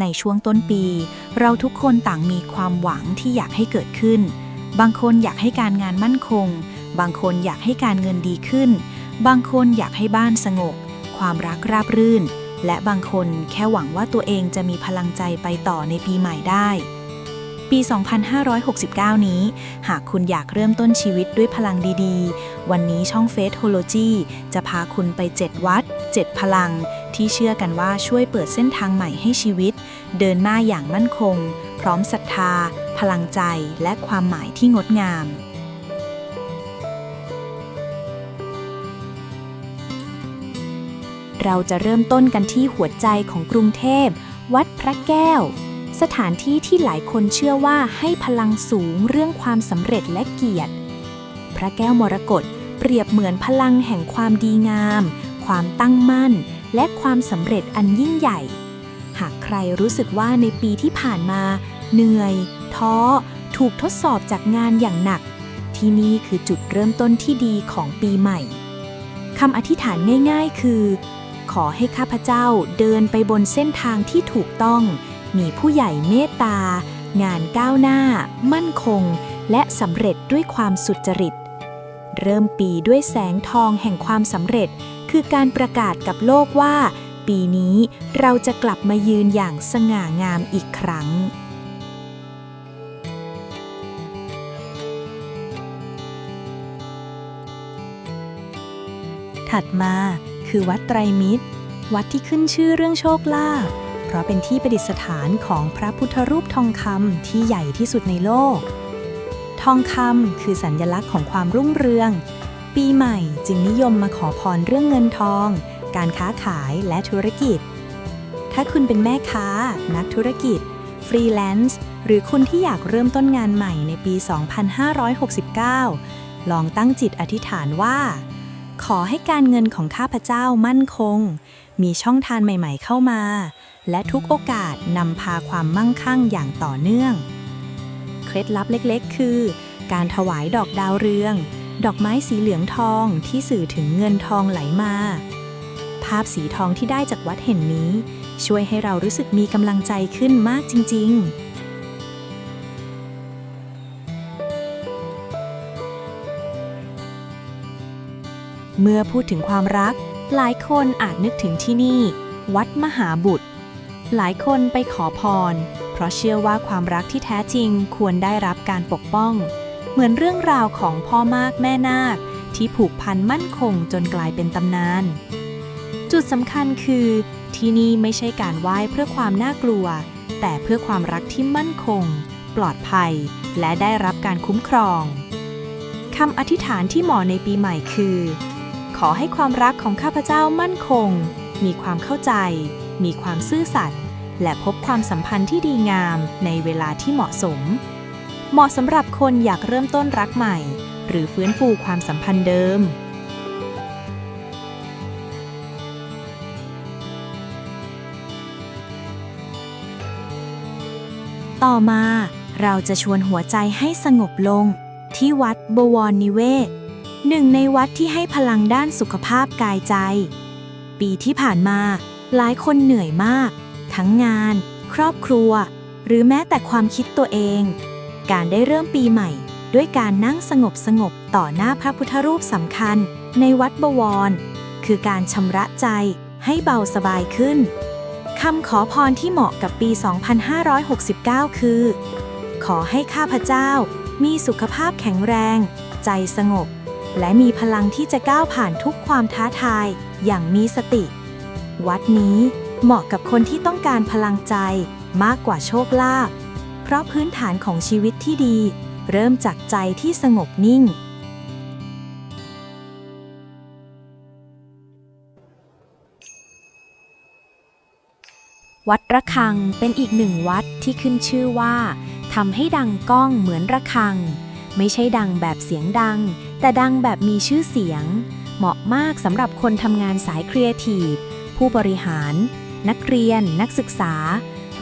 ในช่วงต้นปี เราทุกคนต่างมีความหวังที่อยากให้เกิดขึ้น บางคนอยากให้การงานมั่นคง บางคนอยากให้การเงินดีขึ้น บางคนอยากให้บ้านสงบ ความรักราบรื่น และบางคนแค่หวังว่าตัวเองจะมีพลังใจไปต่อในปีใหม่ได้ ปี 2569 นี้ หากคุณอยากเริ่มต้นชีวิตด้วยพลังดีๆ วันนี้ช่องเฟสโฮโลจีจะพาคุณไป 7 วัด 7 พลัง ที่เชื่อกันว่าช่วยเปิดเส้นทางใหม่ให้ชีวิต เดินหน้าอย่างมั่นคง พร้อมศรัทธา พลังใจ และความหมายที่งดงาม เราจะเริ่มต้นกันที่หัวใจของกรุงเทพ วัดพระแก้ว สถานที่ที่หลายคนเชื่อว่าให้พลังสูงเรื่องความสำเร็จและเกียรติ พระแก้วมรกตเปรียบเหมือนพลังแห่งความดีงาม ความตั้งมั่น และความสำเร็จอันยิ่งใหญ่ หากใครรู้สึกว่าในปีที่ผ่านมา เหนื่อย ท้อ ถูกทดสอบจากงานอย่างหนัก ที่นี่คือจุดเริ่มต้นที่ดีของปีใหม่คำอธิษฐานง่าย ๆ คือ ขอให้ข้าพเจ้าเดินไปบนเส้นทางที่ถูกต้อง มีผู้ใหญ่เมตตา งานก้าวหน้า มั่นคง และสำเร็จด้วยความสุจริต เริ่มปีด้วยแสงทองแห่งความสำเร็จ คือการประกาศกับโลกว่า ปีนี้เราจะกลับมายืนอย่างสง่างามอีกครั้งถัดมาคือวัดไตรมิตร วัดที่ขึ้นชื่อเรื่องโชคลาภเพราะเป็นที่ประดิษฐานของพระพุทธรูปทองคำที่ใหญ่ที่สุดในโลก ทองคำคือสัญลักษณ์ของความรุ่งเรือง ปีใหม่จึงนิยมมาขอพรเรื่องเงินทอง การค้าขายและธุรกิจ ถ้าคุณเป็นแม่ค้า นักธุรกิจ ฟรีแลนซ์ หรือคุณที่อยากเริ่มต้นงานใหม่ในปี 2569 ลองตั้งจิตอธิษฐานว่า ขอให้การเงินของข้าพเจ้ามั่นคง มีช่องทางใหม่ๆเข้ามา และทุกโอกาสนำพาความมั่งคั่งอย่างต่อเนื่อง เคล็ดลับเล็กๆ คือ การถวายดอกดาวเรือง ดอกไม้สีเหลืองทองที่สื่อถึงเงินทองไหลมา ภาพสีทองที่ได้จากวัดแห่งนี้ ช่วยให้เรารู้สึกมีกำลังใจขึ้นมากจริง ๆเมื่อพูดถึงความรัก หลายคนอาจนึกถึงที่นี่ วัดมหาบุตร หลายคนไปขอพร เพราะเชื่อว่าความรักที่แท้จริงควรได้รับการปกป้อง เหมือนเรื่องราวของพ่อมากแม่นาค ที่ผูกพันมั่นคงจนกลายเป็นตำนาน จุดสำคัญคือ ที่นี่ไม่ใช่การไหว้เพื่อความน่ากลัว แต่เพื่อความรักที่มั่นคง ปลอดภัย และได้รับการคุ้มครองคำอธิษฐานที่หมาะในปีใหม่คือ ขอให้ความรักของข้าพเจ้ามั่นคง มีความเข้าใจ มีความซื่อสัตย์และพบความสัมพันธ์ที่ดีงามในเวลาที่เหมาะสม เหมาะสำหรับคนอยากเริ่มต้นรักใหม่ หรือฟื้นฟูความสัมพันธ์เดิม ต่อมาเราจะชวนหัวใจให้สงบลง ที่วัดบวรนิเวศ หนึ่งในวัดที่ให้พลังด้านสุขภาพกายใจ ปีที่ผ่านมา หลายคนเหนื่อยมาก ทั้งงาน ครอบครัว หรือแม้แต่ความคิดตัวเอง การได้เริ่มปีใหม่ ด้วยการนั่งสงบสงบต่อหน้าพระพุทธรูปสำคัญ ในวัดบวร คือการชำระใจให้เบาสบายขึ้นคำขอพรที่เหมาะกับปี 2569 คือ ขอให้ข้าพเจ้ามีสุขภาพแข็งแรง ใจสงบ และมีพลังที่จะก้าวผ่านทุกความท้าทายอย่างมีสติ วัดนี้เหมาะกับคนที่ต้องการพลังใจมากกว่าโชคลาภ ราะพื้นฐานของชีวิตที่ดี เริ่มจากใจที่สงบนิ่ง วัดระฆังเป็นอีกหนึ่งวัดที่ขึ้นชื่อว่าทำให้ดังก้องเหมือนระฆัง ไม่ใช่ดังแบบเสียงดัง แต่ดังแบบมีชื่อเสียง เหมาะมากสำหรับคนทำงานสายครีเอทีฟผู้บริหาร นักเรียน นักศึกษา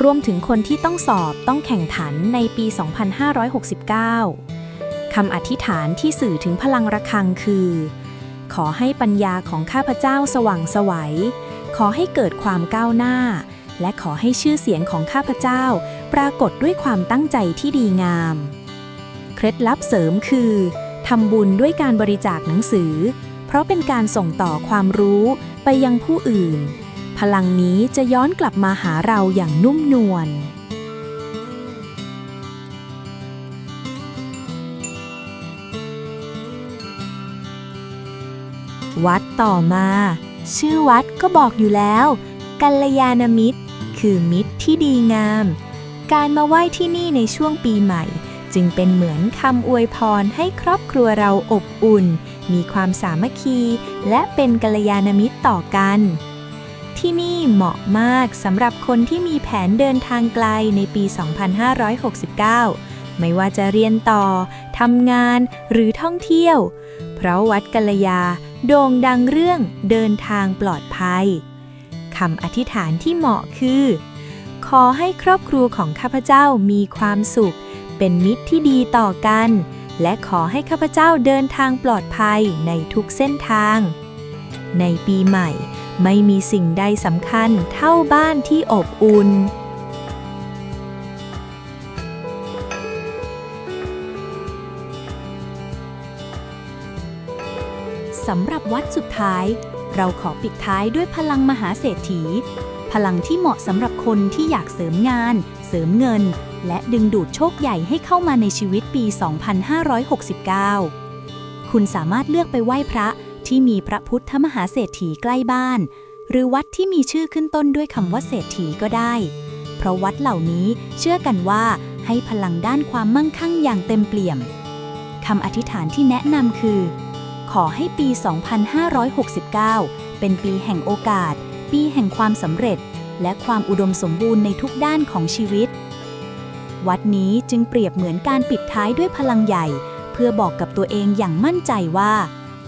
รวมถึงคนที่ต้องสอบต้องแข่งขันในปี 2569 คำอธิษฐานที่สื่อถึงพลังระฆังคือ ขอให้ปัญญาของข้าพเจ้าสว่างไสวัย ขอให้เกิดความก้าวหน้า และขอให้ชื่อเสียงของข้าพเจ้า ปรากฏด้วยความตั้งใจที่ดีงาม เคล็ดลับเสริมคือทำบุญด้วยการบริจาคหนังสือ เพราะเป็นการส่งต่อความรู้ไปยังผู้อื่น พลังนี้จะย้อนกลับมาหาเราอย่างนุ่มนวล วัดต่อมา ชื่อวัดก็บอกอยู่แล้ว กัลยาณมิตร คือมิตรที่ดีงาม การมาไหว้ที่นี่ในช่วงปีใหม่ จึงเป็นเหมือนคำอวยพรให้ครอบครัวเราอบอุ่น มีความสามัคคี และเป็นกัลยาณมิตรต่อกัน ที่นี่เหมาะมากสำหรับคนที่มีแผนเดินทางไกลในปี 2569 ไม่ว่าจะเรียนต่อ ทำงานหรือท่องเที่ยว เพราะวัดกัลยาโด่งดังเรื่องเดินทางปลอดภัยคำอธิษฐานที่เหมาะคือ ขอให้ครอบครัวของข้าพเจ้ามีความสุข เป็นมิตรที่ดีต่อกัน และขอให้ข้าพเจ้าเดินทางปลอดภัยในทุกเส้นทาง ในปีใหม่ ไม่มีสิ่งใดสำคัญเท่าบ้านที่อบอุ่น สำหรับวัดสุดท้าย เราขอปิดท้ายด้วยพลังมหาเศรษฐี พลังที่เหมาะสำหรับคนที่อยากเสริมงาน เสริมเงิน และดึงดูดโชคใหญ่ให้เข้ามาในชีวิตปี 2569 คุณสามารถเลือกไปไหว้พระ ที่มีพระพุทธมหาเศรษฐีใกล้บ้าน หรือวัดที่มีชื่อขึ้นต้นด้วยคำว่าเศรษฐีก็ได้ เพราะวัดเหล่านี้เชื่อกันว่าให้พลังด้านความมั่งคั่งอย่างเต็มเปี่ยมคำอธิษฐานที่แนะนำคือ ขอให้ปี 2569 เป็นปีแห่งโอกาส ปีแห่งความสำเร็จ และความอุดมสมบูรณ์ในทุกด้านของชีวิต วัดนี้จึงเปรียบเหมือนการปิดท้ายด้วยพลังใหญ่ เพื่อบอกกับตัวเองอย่างมั่นใจว่า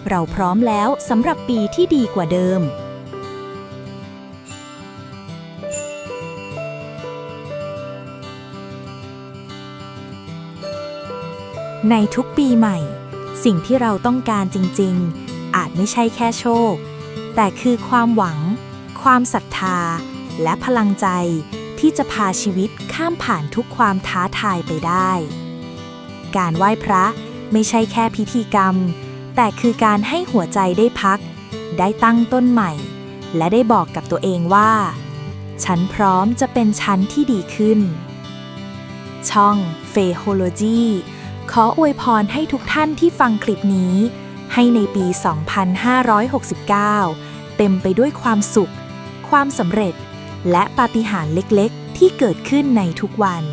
เราพร้อมแล้วสำหรับปีที่ดีกว่าเดิม ในทุกปีใหม่ สิ่งที่เราต้องการจริง ๆ อาจไม่ใช่แค่โชค แต่คือความหวัง ความศรัทธา และพลังใจที่จะพาชีวิตข้ามผ่านทุกความท้าทายไปได้ การไหว้พระไม่ใช่แค่พิธีกรรม แต่คือการให้หัวใจได้พัก ได้ตั้งต้นใหม่ และได้บอกกับตัวเองว่า ฉันพร้อมจะเป็นฉันที่ดีขึ้น ช่อง f a h o l o g y ขออวยพรให้ทุกท่านที่ฟังคลิปนี้ ให้ในปี 2569 เต็มไปด้วยความสุข ความสำเร็จ และปาฏิหาริย์เล็กๆ ที่เกิดขึ้นในทุกวัน